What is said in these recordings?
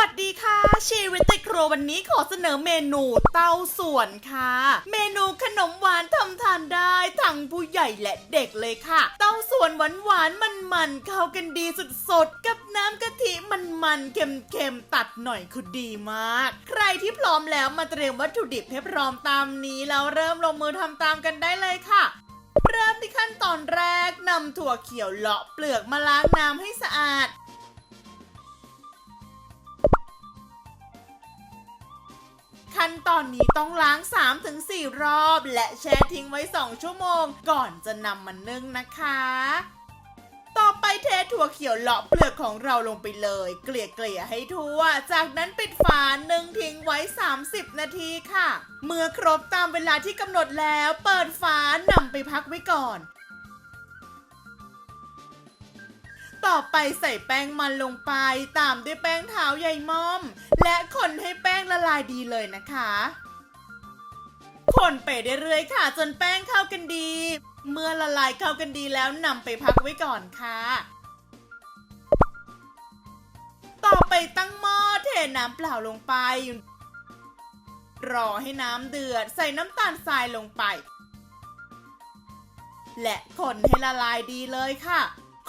วัสดีค่ะชีวิตติดครัววันนี้ขอเสนอเมนูเต้าส่วนค่ะ เมนูขนมหวานทำทานได้ทั้งผู้ใหญ่และเด็กเลยค่ะ เต้าส่วนหวานหวานมันมันๆเข้ากันดีสุดๆ กับน้ำกะทิมันมันๆเค็มๆ ตัดหน่อยคือดีมาก ใครที่พร้อมแล้วมาเตรียมวัตถุดิบให้พร้อมตามนี้แล้วเริ่มลงมือทำตามกันได้เลยค่ะเริ่มที่ขั้นตอนแรกนำถั่วเขียวเลาะเปลือกมาล้างน้ำให้สะอาด ตอนนี้ต้องล้าง 3-4 รอบ และแช่ทิ้งไว้ 2 ชั่วโมง ก่อนจะนำมานึ่งนะคะ ต่อไปเทถั่วเขียวเลาะเปลือกของเราลงไปเลย เกลี่ยเกลี่ยๆให้ทั่ว จากนั้นปิดฝานึ่งทิ้งไว้ 30 นาทีค่ะ เมื่อครบตามเวลาที่กำหนดแล้ว เปิดฝานำไปพักไว้ก่อน ต่อไปใส่แป้งมันลงไป ตามด้วยแป้งเท้าใยม่อม และคนให้แป้งละลายดีเลยนะคะ คนไปเรื่อยๆค่ะ จนแป้งเข้ากันดี เมื่อละลายเข้ากันดีแล้วนำไปพักไว้ก่อนค่ะ ต่อไปตั้งหม้อเทน้ำเปล่าลงไป รอให้น้ำเดือด ใส่น้ำตาลทรายลงไป และคนให้ละลายดีเลยค่ะ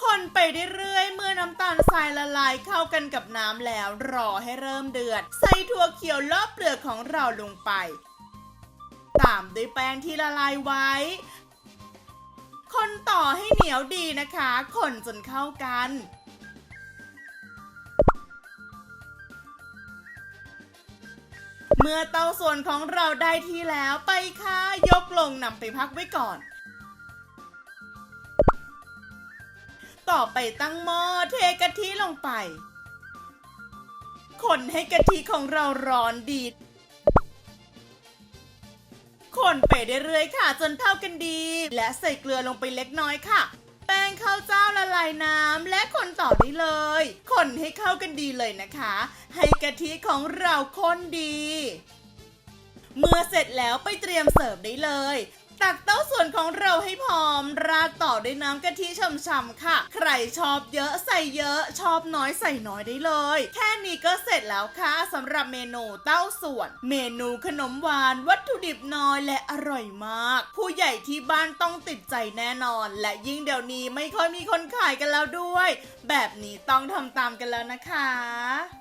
คนไปเรื่อยๆ เมื่อน้ำตาลทรายละลายเข้ากันกับน้ำแล้วรอให้เริ่มเดือด ใส่ถั่วเขียวลอบเปลือกของเราลงไป ตามด้วยแป้งที่ละลายไว้ คนต่อให้เหนียวดีนะคะ คนจนเข้ากันเมื่อเตาส่วนของเราได้ที่แล้วไปค่ะ ยกลงนำไปพักไว้ก่อน ต่อไปตั้งหม้อเทกะทิลงไป คนให้กะทิของเราร้อนดี คนไปเรื่อยๆค่ะ จนเท่ากันดี และใส่เกลือลงไปเล็กน้อยค่ะ แป้งข้าวเจ้าละลายน้ำและคนต่อได้เลย คนให้เข้ากันดีเลยนะคะ ให้กะทิของเราข้นดี เมื่อเสร็จแล้วไปเตรียมเสิร์ฟได้เลย ตักเต้าส่วนของเราให้พร้อม ราดต่อด้วยน้ำกะทิช่ำๆค่ะ ใครชอบเยอะใส่เยอะ ชอบน้อยใส่น้อยได้เลย แค่นี้ก็เสร็จแล้วค่ะสำหรับเมนูเต้าส่วน เมนูขนมหวาน วัตถุดิบน้อยและอร่อยมาก ผู้ใหญ่ที่บ้านต้องติดใจแน่นอน และยิ่งเดี๋ยวนี้ไม่ค่อยมีคนขายกันแล้วด้วย แบบนี้ต้องทำตามกันแล้วนะคะ